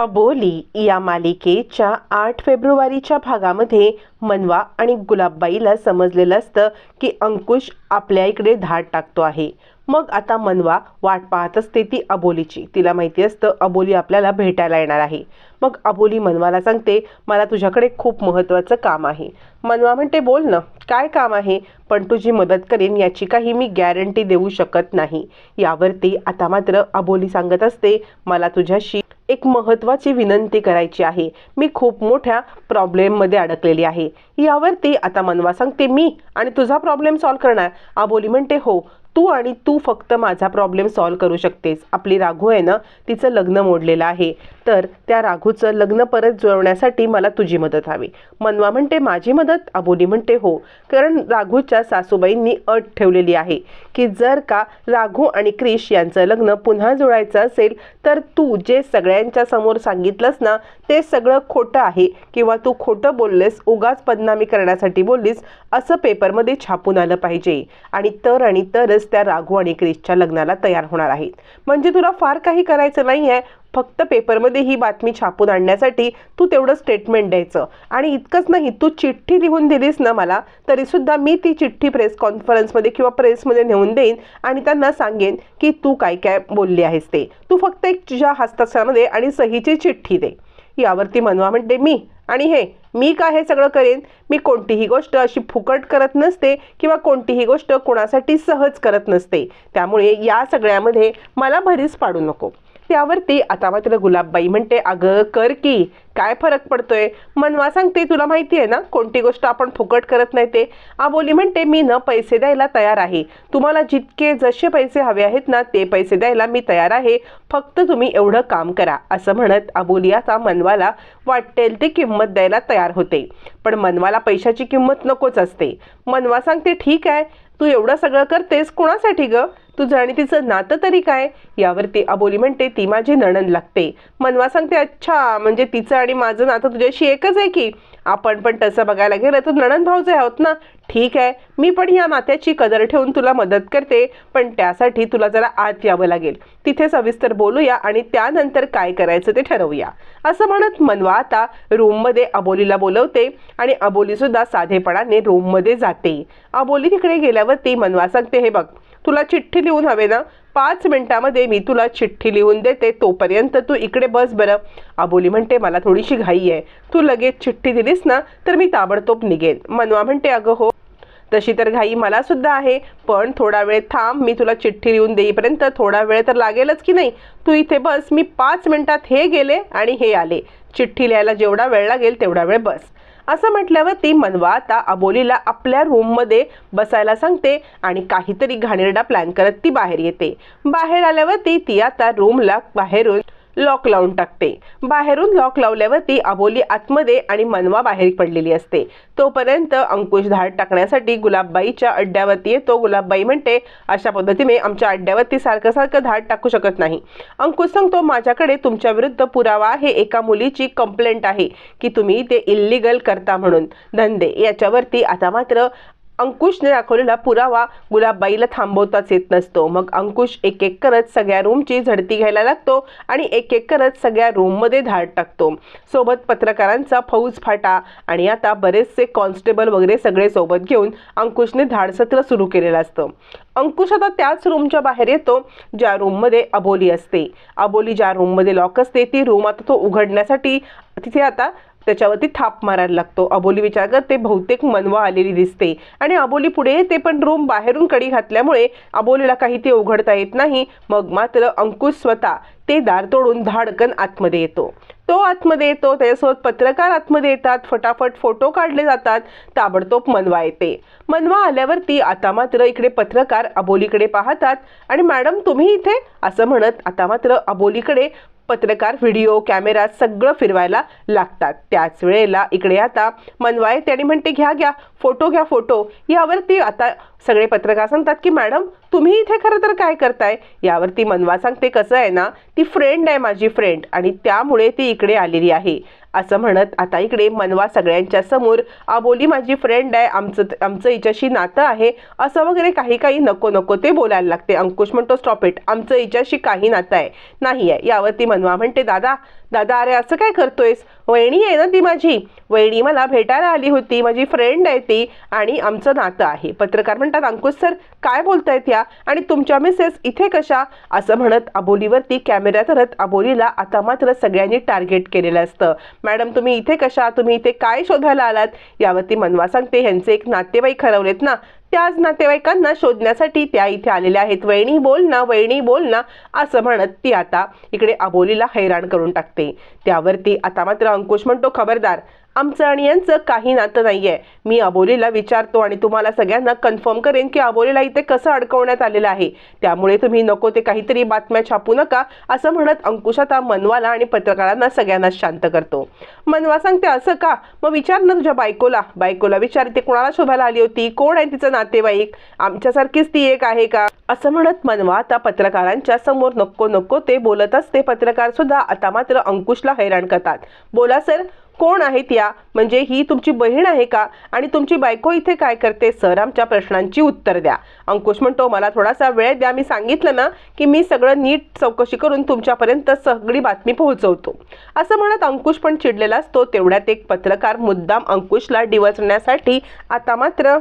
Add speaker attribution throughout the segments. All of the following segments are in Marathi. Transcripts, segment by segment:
Speaker 1: अबोली या मालिकेच्या आठ फेब्रुवारीच्या भागामध्ये मनवा आणि गुलाबबाईला समजलेलं असतं की अंकुश आपल्या इकडे धाड टाकतो आहे. मग आता मनवा वाट पाहत असते ती अबोलीची. तिला माहिती असतं अबोली आपल्याला भेटायला येणार आहे. मग अबोली मनवाला सांगते मला तुझ्याकडे खूप महत्त्वाचं काम आहे. मनवा म्हणते बोल ना काय काम आहे? पण तुझी मदत करेन याची काही मी गॅरंटी देऊ शकत नाही. यावरती आता मात्र अबोली सांगत असते मला तुझ्याशी एक महत्त्वाची विनंती करायची आहे. मी खूप मोठ्या प्रॉब्लेममध्ये अडकलेली आहे. यावरती आता मनवा सांगते मी आणि तुझा प्रॉब्लेम सॉल्व करणार. आबोली म्हणते हो तू आणि तू फक्त माझा प्रॉब्लेम सॉल्व करू शकतेस. आपली राघू आहे ना तिचं लग्न मोडलेलं आहे. तर त्या राघूचं लग्न परत जुळवण्यासाठी मला तुझी मदत हवी. मनवा म्हणते माझी मदत? अबोली म्हणते हो. कारण राघूच्या सासूबाईंनी अट ठेवलेली आहे की जर का राघू आणि क्रिश यांचं लग्न पुन्हा जुळायचं असेल तर तू जे सगळ्यांच्या समोर सांगितलंस ना ते सगळं खोटं आहे. किंवा तू खोटं बोललेस उगाच बदनामी करण्यासाठी बोललीस असं पेपरमध्ये छापून आलं पाहिजे. आणि तर आणि तरच त्या राघू आणि क्रिसच्या लग्नाला तयार होणार आहेत. म्हणजे तुला फार काही करायचं नाही आहे फक्त पेपरमध्ये ही बातमी छापून आणण्यासाठी तू तेवढं स्टेटमेंट द्यायचं. आणि इतकंच नाही तू चिठ्ठी लिहून दिलीस ना मला तरीसुद्धा मी ती चिठ्ठी प्रेस कॉन्फरन्समध्ये किंवा प्रेसमध्ये नेऊन देईन आणि त्यांना सांगेन की तू काय काय बोलली आहेस ते. तू फक्त एक तुझ्या हस्ताक्षरामध्ये आणि सहीची चिठ्ठी दे. यावरती मनवा म्हणते मी आणि हे मी काय हे सगळं करेन? मी कोणतीही गोष्ट अशी फुकट करत नसते किंवा कोणतीही गोष्ट कोणासाठी सहज करत नसते. त्यामुळे या सगळ्यामध्ये मला भरीस पाडू नको. त्यावरती आता मात्र गुलाबबाई म्हणते अगं कर की. काय फरक पडतोय? मनवा सांगते तुला माहिती आहे ना? कोणती गोष्ट आपण फुकट करत नाही ते. आबोली म्हणते मी न पैसे द्यायला तयार आहे. तुम्हाला जितके जसे पैसे हवे आहेत ना ते पैसे द्यायला मी तयार आहे. फक्त तुम्ही एवढं काम करा. असं म्हणत अबोली आता मनवाला वाटेल ते किंमत द्यायला तयार होते. पण मनवाला पैशाची किंमत नकोच असते. मनवा सांगते ठीक आहे. तू एवढं सगळं करतेस कोणासाठी ग? तुझं आणि तिचं नातं तरी काय? यावर ती अबोली म्हणते ती माझी नणन लागते. मनवा सांगते अच्छा म्हणजे तिचं आणि माझं नातं तुझ्याशी एकच आहे की? आपण पण तसं बघायला गेलं तर भाऊ जे आहोत ना? ठीक आहे मी पण या नात्याची कदर ठेवून तुला मदत करते पण त्यासाठी तुला जरा आत यावं लागेल. तिथे सविस्तर बोलूया आणि त्यानंतर काय करायचं ते ठरवूया. असं म्हणत मनवा आता रूममध्ये अबोलीला बोलवते आणि अबोलीसुद्धा साधेपणाने रूममध्ये जाते. अबोली तिकडे गेल्यावरती मनवा सांगते हे बघ तुला चिठ्ठी लिहून हवे ना? पाच मिनिटामध्ये मी तुला चिठ्ठी लिहून देते. तोपर्यंत तू इकडे बस बरं. आबोली म्हणते मला थोडीशी घाई आहे. तू लगेच चिठ्ठी दिलीस ना तर मी ताबडतोब निघेन. मनवा म्हणते अगं हो. तशी तर घाई मला सुद्धा आहे. पण थोडा वेळ थांब. मी तुला चिठ्ठी लिहून देईपर्यंत थोडा वेळ तर लागेलच की नाही? तू इथे बस. मी पाच मिनिटात हे गेले आणि हे आले. चिठ्ठी लिहायला जेवढा वेळ लागेल तेवढा वेळ बस. असं म्हटल्यावर ती मनवा आता अबोलीला आपल्या रूममध्ये बसायला सांगते आणि काहीतरी घाणेरडा प्लॅन करत ती बाहेर येते. बाहेर आल्यावर ती ती आता रूमला बाहेरून लॉक लावून टाकते. बाहेरून लॉक लावल्यावरती अबोली आतमध्ये आणि मनवा बाहेर पडलेली असते. तोपर्यंत अंकुश धाड टाकण्यासाठी गुलाबबाईच्या अड्ड्यावरती येतो. गुलाबबाई म्हणते अशा पद्धतीने आमच्या अड्ड्यावरती सारखं सारखं धाड टाकू शकत नाही. अंकुश सांगतो माझ्याकडे तुमच्या विरुद्ध पुरावा आहे. एका मुलीची कंप्लेंट आहे की तुम्ही ते इल्लिगल करता म्हणून. धंदे याच्यावरती आता मात्र अंकुशने दाखवलेला पुरावा गुलाबबाईला थांबवताच येत नसतो. मग अंकुश एक एक करत सगळ्या रूमची झडती घ्यायला लागतो आणि एक एक करत सगळ्या रूममध्ये धाड टाकतो. सोबत पत्रकारांचा फौज फाटा आणि आता बरेचसे कॉन्स्टेबल वगैरे सगळे सोबत घेऊन अंकुशने धाडसत्र सुरू केलेलं असतं. अंकुश आता त्याच रूमच्या बाहेर येतो ज्या रूममध्ये अबोली असते. अबोली ज्या रूममध्ये लॉक असते ती रूम आता तो उघडण्यासाठी तिथे आता त्याच्यावरती थाप मारायला लागतो. अबोली विचार करते बहुतेक मनवा आलेली दिसते. आणि अबोली पुढे ते पण रूम बाहेरून कडी घातल्यामुळे अबोलीला काही ते उघडता येत नाही. मग मात्र अंकुश स्वतः ते दार तोडून धाडकन आतमध्ये येतो. तो आतमध्ये येतो त्याच्यासोबत पत्रकार आतमध्ये येतात फटाफट फोटो काढले जातात ताबडतोब मनवा येते. मनवा आल्यावरती आता मात्र इकडे पत्रकार अबोलीकडे पाहतात आणि मॅडम तुम्ही इथे? असं म्हणत आता मात्र अबोलीकडे पत्रकार व्हिडिओ कॅमेरा सगळं फिरवायला लागतात. त्याच वेळेला इकडे आता मनवाय त्याने म्हणते घ्या घ्या फोटो घ्या फोटो. यावरती आता सगळे पत्रकार सांगतात की मॅडम तुम्ही इथे खरं तर काय करताय? यावरती मनवा सांगते कसं आहे ना ती फ्रेंड आहे माझी फ्रेंड आणि त्यामुळे ती इकडे आलेली आहे. असं म्हणत आता इकडे मनवा सगळ्यांच्या समोर अबोली माझी फ्रेंड आहे आमचं आमचं हिच्याशी नातं आहे असं वगैरे काही काही नको नको ते बोलायला लागते. अंकुश म्हणतो स्टॉप इट आमचं हिच्याशी काही नातं आहे. नाही आहे. यावरती मनवा म्हणते दादा दादा अरे असं काय करतोयस? वहिणी आहे ना ती माझी. वहिणी मला भेटायला आली होती. माझी फ्रेंड आहे ती आणि आमचं नातं आहे. पत्रकार म्हणतात अंकुश सर काय बोलतायत या? आणि तुमच्या मिसेस इथे कशा? असं म्हणत अबोलीवरती कॅमेऱ्यात धरत अबोलीला आता मात्र सगळ्यांनी टार्गेट केलेलं असतं. मॅडम तुम्ही इथे कशा? तुम्ही इथे काय शोधायला आलात? यावरती मनवा सांगते ह्यांचे एक नातेवाईक हरवलेत ना. त्याच नातेवाईकांना शोधण्यासाठी त्या इथे आलेल्या आहेत. वहिणी बोल ना वैणी बोल ना असं म्हणत ती आता इकडे अबोलीला हैराण करून टाकते. त्यावरती आता मात्र अंकुश म्हणतो खबरदार आमचं आणि यांचं काही नातं नाही आहे मी अबोलीला विचारतो आणि तुम्हाला सगळ्यांना कन्फर्म करेन की अबोलीला इथे कसं अडकवण्यात आलेलं आहे. त्यामुळे तुम्ही नको ते काहीतरी बातम्या छापू नका असं म्हणत अंकुश आता मनवाला आणि पत्रकारांना सगळ्यांना शांत करतो. मनवा सांगते असं का? मग विचार ना तुझ्या बायकोला. बायकोला विचार ती कोणाला शोधायला आली होती? कोण आहे तिचं नातेवाईक? आमच्यासारखीच ती एक आहे का? असं म्हणत मनवा आता पत्रकारांच्या समोर नको नको ते बोलत असते. पत्रकार सुद्धा आता मात्र अंकुशला हैराण करतात. बोला सर. कोण आहेत या? म्हणजे ही तुमची बहीण आहे का? आणि तुमची बायको इथे काय करते? सर आमच्या प्रश्नांची उत्तर द्या. अंकुश म्हणतो मला थोडासा वेळ द्या. मी सांगितलं ना की मी सगळं नीट चौकशी करून तुमच्यापर्यंत सगळी बातमी पोहोचवतो. असं म्हणत अंकुश पण चिडलेला असतो. तेवढ्यात एक पत्रकार मुद्दाम अंकुशला डिवचण्यासाठी आता मात्र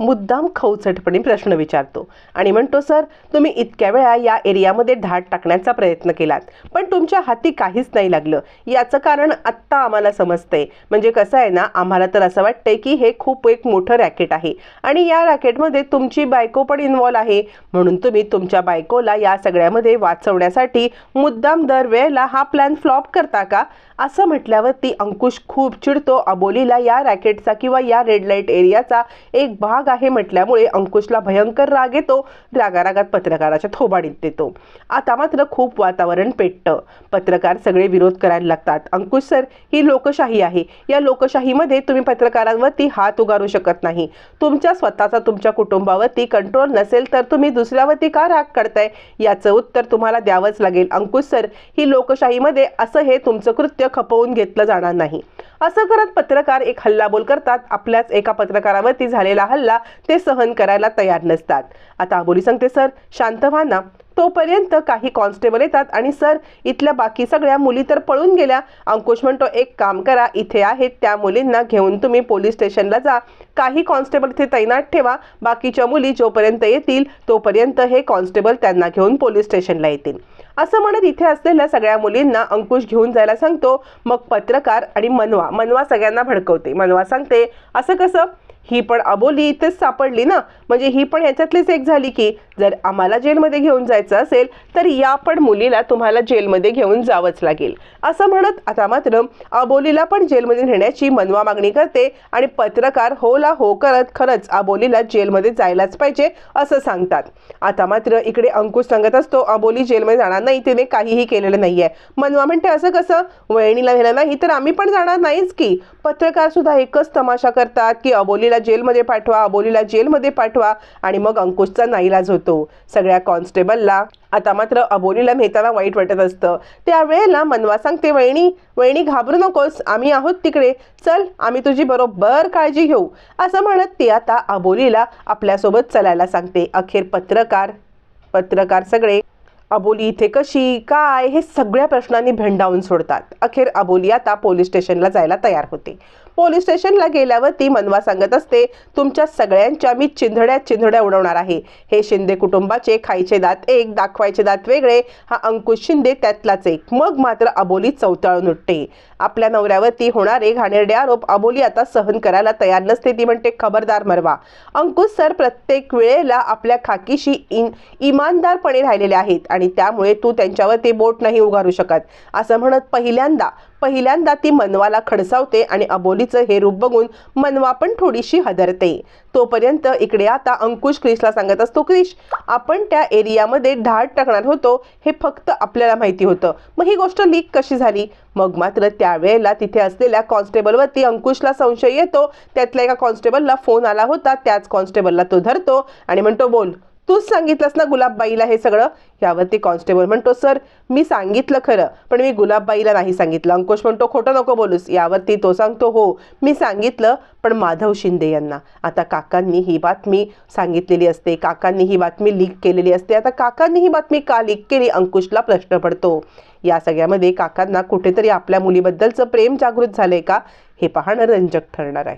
Speaker 1: मुद्दाम खवचटपणे प्रश्न विचारतो. आणि म्हणतो सर तुम्ही इतक्या वेळा या एरियामध्ये धाड टाकण्याचा प्रयत्न केलात पण तुमच्या हाती काहीच नाही लागलं. याचं कारण आत्ता आम्हाला समजतंय. म्हणजे कसं आहे ना आम्हाला तर असं वाटतंय की हे खूप एक मोठं रॅकेट आहे. आणि या रॅकेटमध्ये तुमची बायको पण इन्वॉल्व आहे. म्हणून तुम्ही तुमच्या बायकोला या सगळ्यामध्ये वाचवण्यासाठी मुद्दाम दर वेळेला हा प्लॅन फ्लॉप करता का? असं म्हटल्यावर ती अंकुश खूप चिडतो. अबोलीला या रॅकेटचा किंवा या रेड लाइट एरियाचा एक भाग राग आहे म्हटल्यामुळे अंकुशला भयंकर राग येतो. रागारागात पत्रकाराच्या थोबाडीत देतो. आता मात्र खूप वातावरण पेटतं. पत्रकार सगळे विरोध करायला लागतात. अंकुश सर ही लोकशाही आहे. या लोकशाहीमध्ये तुम्ही पत्रकारांवरती हात उगारू शकत नाही. तुमच्या स्वतःचा तुमच्या कुटुंबावरती कंट्रोल नसेल तर तुम्ही दुसऱ्यावरती का राग काढताय? याचं उत्तर तुम्हाला द्यावंच लागेल. अंकुश सर ही लोकशाहीमध्ये असं हे तुमचं कृत्य खपवून घेतलं जाणार नाही. असं करत पत्रकार एक हल्लाबोल करतात. आपल्याच एका पत्रकारावरती झालेला हल्ला ते सहन करायला तयार नसतात. आता अबोली सांगते सर. शांत व्हा ना तोपर्यंत काही कॉन्स्टेबल येतात आणि सर इथल्या बाकी सगळ्या मुली तर पळून गेल्या. अंकुश म्हणतो एक काम करा इथे आहेत त्या मुलींना घेऊन तुम्ही पोलीस स्टेशनला जा. काही कॉन्स्टेबल इथे तैनात ठेवा. बाकीच्या मुली जोपर्यंत येतील तोपर्यंत हे कॉन्स्टेबल त्यांना घेऊन पोलीस स्टेशनला येतील. असं म्हणत इथे असलेल्या सगळ्या मुलींना अंकुश घेऊन जायला सांगतो मग पत्रकार आणि मनवा मनवा सगळ्यांना भडकवते. मनवा सांगते असं कसं? ही पण अबोली इथेच सापडली ना? म्हणजे ही पण ह्याच्यातलीच एक झाली की जर आम्हाला जेलमध्ये घेऊन जायचं असेल तर या पण मुलीला तुम्हाला जेलमध्ये घेऊन जावंच लागेल. असं म्हणत आता मात्र अबोलीला पण जेलमध्ये नेण्याची मनवा मागणी करते आणि पत्रकार होला हो करत खरंच अबोलीला जेलमध्ये जायलाच पाहिजे असं सांगतात. आता मात्र इकडे अंकुश सांगत असतो अबोली जेलमध्ये जाणार नाही तिने काहीही केलेलं नाहीये. मनवा म्हणते असं कसं? वहिणीला नेलं नाही तर आम्ही पण जाणार नाहीच की. पत्रकार सुद्धा एकच तमाशा करतात की अबोलीला जेलमध्ये पाठवा अबोलीला जेलमध्ये पाठवा आणि मग अंकुशचा नाईलाज होतो. सगळ्या कॉन्स्टेबलला. आता मात्र अबोलीला नेताना वाईट वाटत असतं. त्यावेळेला मनवा सांगते वहिनी वहिणी घाबरू नकोस. आम्ही आहोत तिकडे. चल आम्ही तुझी बरोबर काळजी घेऊ. असं म्हणत ती आता अबोलीला आपल्यासोबत चलायला सांगते. अखेर पत्रकार पत्रकार सगळे अबोली इथे कशी? काय? हे सगळ्या प्रश्नांनी भेंडावून सोडतात. अखेर अबोली आता पोलीस स्टेशनला जायला तयार होते. पोलीस स्टेशनला गेल्यावर ती मनवा सांगत असते तुमच्या सगळ्यांच्या मी चिंधड्या चिंधड्या उडवणार आहे. हे शिंदे कुटुंबाचे खायचे दात एक दाखवायचे दात वेगळे हा अंकुश शिंदे त्यातलाच एक. मग मात्र अबोली चौताळून उठते. आपल्या नवऱ्यावरती होणारे घाणेरडे आरोप अबोली आता सहन करायला तयार नसते ती म्हणते खबरदार मरवा. अंकुश सर प्रत्येक वेळेला आपल्या खाकीशी इन इमानदारपणे राहिलेले आहेत आणि त्यामुळे तू त्यांच्यावरती बोट नाही उगारू शकत. असं म्हणत पहिल्यांदा पहिल्यांदा ती मनवाला खडसावते आणि अबोली अबोलीचं हे रूप बघून मनवा पण थोडीशी हदरते. तोपर्यंत इकडे आता अंकुश क्रिशला सांगत असतो क्रिश आपण त्या एरियामध्ये ढाट टाकणार होतो हे फक्त आपल्याला माहिती होतं. मग ही गोष्ट लीक कशी झाली? मग मात्र त्यावेळेला तिथे असलेल्या कॉन्स्टेबलवरती अंकुशला संशय येतो. त्यातल्या एका कॉन्स्टेबलला फोन आला होता त्याच कॉन्स्टेबलला तो धरतो आणि म्हणतो बोल तूच सांगितलंस ना गुलाबबाईला हे सगळं? यावरती कॉन्स्टेबल म्हणतो सर मी सांगितलं खरं पण मी गुलाबबाईला नाही सांगितलं. अंकुश म्हणतो खोटं नको बोलूस. यावरती तो सांगतो हो मी सांगितलं पण माधव शिंदे यांना. आता काकांनी ही बातमी सांगितलेली असते काकांनी ही बातमी लीक केलेली असते आता काकांनी ही बातमी का लीक केली अंकुशला प्रश्न पडतो. या सगळ्यामध्ये काकांना कुठेतरी आपल्या मुलीबद्दलचं प्रेम जागृत झालंय का? हे पाहणं रंजक ठरणार आहे.